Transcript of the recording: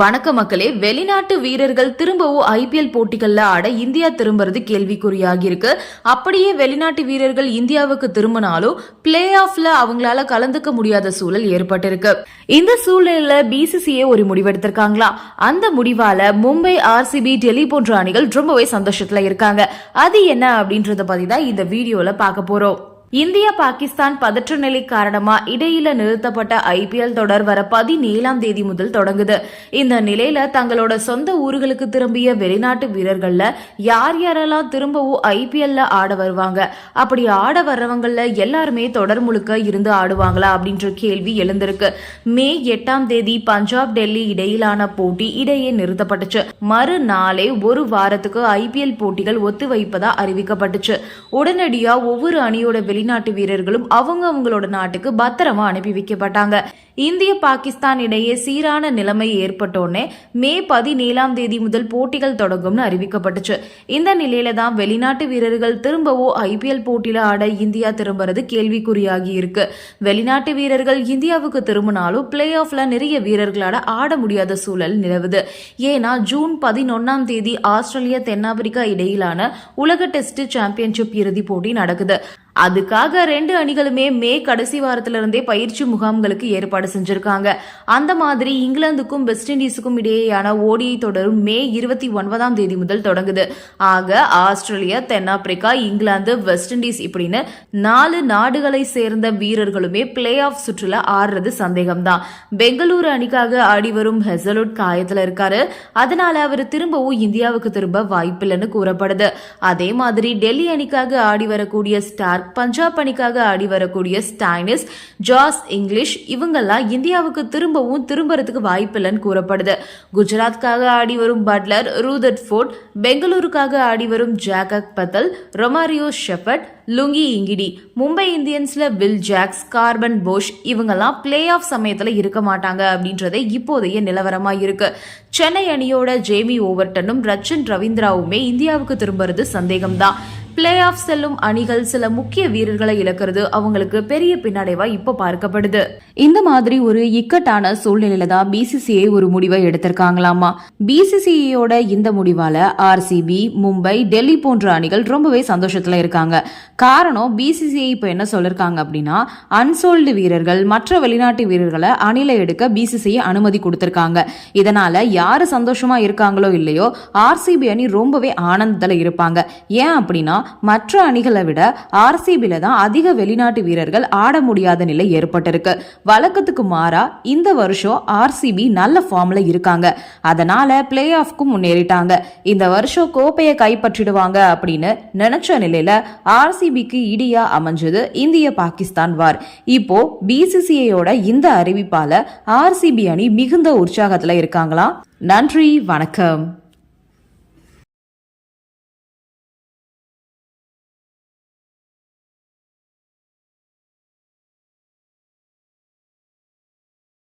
வணக்க மக்களே வெளிநாட்டு வீரர்கள் திரும்பவும் ஐபிஎல் போட்டிகள்ல ஆட இந்தியா திரும்புறது கேள்விக்குறியாகி இருக்கு அப்படியே வெளிநாட்டு வீரர்கள் இந்தியாவுக்கு திரும்பினாலும் பிளே ஆஃப்ல அவங்களால கலந்துக்க முடியாத சூழல் ஏற்பட்டிருக்கு. இந்த சூழ்நிலையில பிசிசிஏ ஒரு முடிவெடுத்திருக்காங்களா? அந்த முடிவால மும்பை ஆர்சிபி டெல்லி போன்ற அணிகள் ரொம்பவே சந்தோஷத்துல இருக்காங்க. அது என்ன அப்படின்றத பத்தி தான் இந்த வீடியோல பார்க்க போறோம். இந்தியா பாகிஸ்தான் பதற்ற நிலை காரணமா இடையில நிறுத்தப்பட்ட ஐபிஎல் தொடர் வர பதினேழாம் தேதி முதல் தொடங்குது. இந்த நிலையில தங்களோட சொந்த ஊர்களுக்கு திரும்பிய வெளிநாட்டு வீரர்கள்ல யார் யாரெல்லாம் திரும்பவும் ஐபிஎல்ல ஆட வருவாங்க? அப்படி ஆட வர்றவங்கள எல்லாருமே தொடர் முழுக்க இருந்து ஆடுவாங்களா அப்படின்ற கேள்வி எழுந்திருக்கு. மே எட்டாம் தேதி பஞ்சாப் டெல்லி இடையிலான போட்டி இடையே நிறுத்தப்பட்டுச்சு. மறுநாளே ஒரு வாரத்துக்கு ஐபிஎல் போட்டிகள் ஒத்துவைப்பதா அறிவிக்கப்பட்டுச்சு. உடனடியா ஒவ்வொரு அணியோட வெளிநாட்டு வீரர்களும் அவங்க அவங்களோட நாட்டுக்கு பத்திரமா அனுப்பி வைக்கப்பட்டாங்க. இந்திய பாகிஸ்தான் இடையே சீரான நிலைமை ஏற்பட்டோன்னே மே பதினேழாம் தேதி முதல் போட்டிகள் தொடங்கும்னு அறிவிக்கப்பட்டுச்சு. இந்த நிலையில தான் வெளிநாட்டு வீரர்கள் திரும்பவும் ஐபிஎல் போட்டியில ஆட இந்தியா திரும்புறது கேள்விக்குறியாகி இருக்கு. வெளிநாட்டு வீரர்கள் இந்தியாவுக்கு திரும்பினாலும் பிளே ஆஃப்ல நிறைய வீரர்களால ஆட முடியாத சூழல் நிலவுது. ஏன்னா ஜூன் பதினொன்னாம் தேதி ஆஸ்திரேலியா தென்னாப்பிரிக்கா இடையிலான உலக டெஸ்ட் சாம்பியன்ஷிப் இறுதிப் போட்டி நடக்குது. அதுக்காக ரெண்டு அணிகளுமே மே கடைசி வாரத்துல இருந்தே பயிற்சி முகாம்களுக்கு ஏற்பாடு செஞ்சிருக்காங்க. அந்த மாதிரி இங்கிலாந்துக்கும் வெஸ்ட் இண்டீஸுக்கும் இடையேயான ஓடிஐ தொடரும் மே இருபத்தி ஒன்பதாம் தேதி முதல் தொடங்குது. ஆக ஆஸ்திரேலியா தென்னாப்பிரிக்கா இங்கிலாந்து வெஸ்ட் இண்டீஸ் இப்படின்னு நாலு நாடுகளை சேர்ந்த வீரர்களுமே பிளே ஆஃப் சுற்றுல ஆடுறது சந்தேகம்தான். பெங்களூரு அணிக்காக ஆடி வரும் ஹெசலுட் காயத்துல இருக்காரு. அதனால அவர் திரும்பவும் இந்தியாவுக்கு திரும்ப வாய்ப்பில்லைன்னு கூறப்படுது. அதே மாதிரி டெல்லி அணிக்காக ஆடி வரக்கூடிய ஸ்டார் பஞ்சாப் அணிக்காக ஆடி வரக்கூடிய ஸ்டைனிஸ் ஜாஸ் இங்கிலீஷ் இவங்கெல்லாம் இந்தியாவுக்கு திரும்பவும் திரும்புறதுக்கு வாய்ப்பில்லைன்னு கூறப்படுது. குஜராத்காக ஆடி வரும் பட்லர் ரூதட் ஃபோர்ட் பெங்களூருக்காக ஆடி வரும் Jacob Bethell Romario Shepherd Lungi Ngidi Mumbai இந்தியன்ஸ்ல Will Jacks Corbin Bosch இவங்கெல்லாம் பிளே ஆஃப் சமயத்துல இருக்க மாட்டாங்க அப்படின்றதே இப்போதைய நிலவரமா இருக்கு. சென்னை அணியோட ஜேமி ஓவர்டனும் ரச்சன் ரவீந்திராவுமே இந்தியாவுக்கு திரும்புறது சந்தேகம்தான். பிளே ஆஃப் செல்லும் அணிகள் சில முக்கிய வீரர்களை இழக்கிறது. அவங்களுக்கு பெரிய பின்னடைவா இப்ப பார்க்கப்படுது. இந்த மாதிரி ஒரு இக்கட்டான சூழ்நிலையில தான் பிசிசிஐ ஒரு முடிவை எடுத்திருக்காங்களாமா? பிசிசிஐயோட இந்த முடிவால ஆர்சிபி மும்பை டெல்லி போன்ற அணிகள் ரொம்பவே சந்தோஷத்துல இருக்காங்க. காரணம் பிசிசிஐ இப்ப என்ன சொல்லிருக்காங்க அப்படின்னா அன்சோல்டு வீரர்கள் மற்ற வெளிநாட்டு வீரர்களை அணில எடுக்க பிசிசிஐ அனுமதி கொடுத்திருக்காங்க. இதனால யாரு சந்தோஷமா இருக்காங்களோ இல்லையோ ஆர்சிபி அணி ரொம்பவே ஆனந்தத்துல இருப்பாங்க. ஏன் அப்படின்னா மற்ற அணிகளை விட ஆர்சிபியில தான் அதிக வெளிநாட்டு வீரர்கள் ஆட முடியாத நிலை ஏற்பட்டிருக்கு. வழக்கத்துக்கு மாறா இந்த வருஷம் ஆர்சிபி நல்ல ஃபார்ம்ல இருக்காங்க. அதனால பிளே ஆஃப்க்கும் முன்னேறிட்டாங்க. இந்த வருஷம் கோப்பையை கைப்பற்றிடுவாங்க அப்படின்னு நினைச்ச நிலையில ஆர்சிபிக்கு இடியா அமைஞ்சது இந்திய பாகிஸ்தான் வார். இப்போ பிசிசிஐயோட இந்த அறிவிப்பால ஆர்சிபி அணி மிகுந்த உற்சாகத்துல இருக்காங்களா நன்றி வணக்கம்.